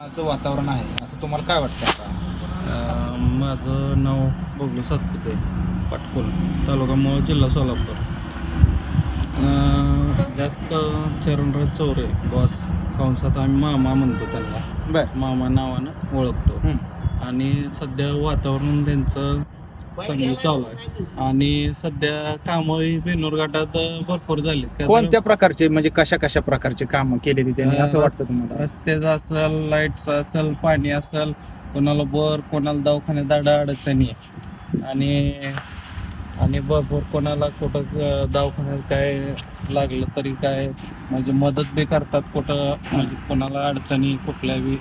चं वातावरण आहे. असं तुम्हाला काय वाटतं आता? माझं नाव बबलू सातपुते पाटकोल तालुका मोळ जिल्हा सोलापूर. अं, जास्त चरणराज चौरे बॉस कंसात आम्ही मामा म्हणतो त्यांना. बर. मामा नावानं ओळखतो. आणि सध्या वातावरण त्यांचं चांगलं चालू आहे. आणि सध्या कामं बेनूर घाटात भरपूर झाली कोणत्या प्रकारचे म्हणजे कशा कशा प्रकारचे काम केले ते त्यांनी? असं वाटतं तुम्हाला? रस्त्याचं असेल लाईटचं असेल पाणी असेल कोणाला बर कोणाला दवाखान्यात अडा अडचणी आणि आणि भरपूर कोणाला कुठं दवाखान्यात काय लागलं तरी काय म्हणजे मदत बी करतात कुठं म्हणजे कोणाला अडचणी कुठल्या बी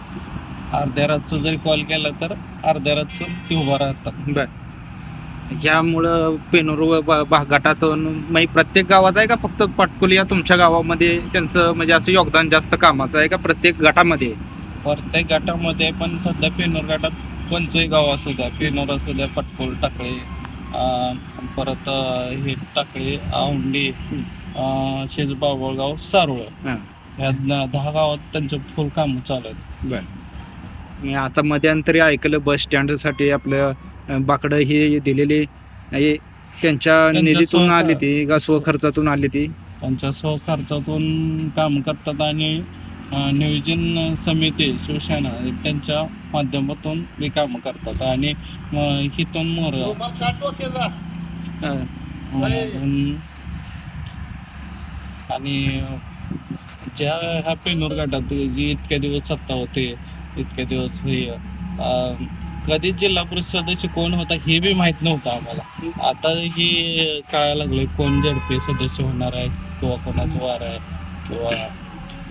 अर्ध्या रातचं जरी कॉल केला तर अर्ध्या रातचं ते उभा राहतात. ह्यामुळं पेनूर व बा- गटातून म्हणजे प्रत्येक गावात आहे का फक्त पाटकुली या तुमच्या गावामध्ये त्यांचं म्हणजे असं योगदान जास्त कामाचं आहे का प्रत्येक गटामध्ये? प्रत्येक गटामध्ये पण सध्या पेनोर गटात कोणचंही गाव असू द्या पेनोर असू द्या पटकोल टाकळे परत हे टाकळे औंडी अं, शेज बाबळगाव सारोळ. ह्या दहा गावात त्यांचं फुल काम चालू आहेत. मी आता मध्यंतरी ऐकलं बस स्टँडसाठी आपलं बाकडं हे दिलेली हे त्यांच्या निधीतून आली ती का स्वखर्चातून आली ती? त्यांच्या स्वखर्चातून काम करतात आणि नियोजन समिती शिवसेना त्यांच्या माध्यमातून बी कामं करतात आणि हिथून मोर. आणि ज्या ह्या पेनूर गटात जी इतक्या दिवस सत्ता होते इतक्या दिवस हे अं, कधी जिल्हा परिषद सदस्य कोण होता हे बी माहीत नव्हतं आम्हाला. आता हे कळायला लागले कोण झडपे सदस्य होणार आहे किंवा कोणाचं वार आहे किंवा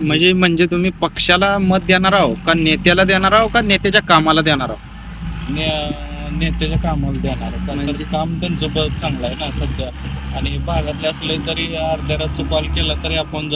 म्हणजे म्हणजे तुम्ही पक्षाला मत देणार आहो का नेत्याला देणार आहो का नेत्याच्या कामाला देणार आहो ने- नेत्याच्या कामाला देणार का तर म्हणजे- काम त्यांचं ब- चांगलं आहे ना सध्या. आणि भागातले असले तरी अर्ध्या रातचं कॉल केला तरी आपण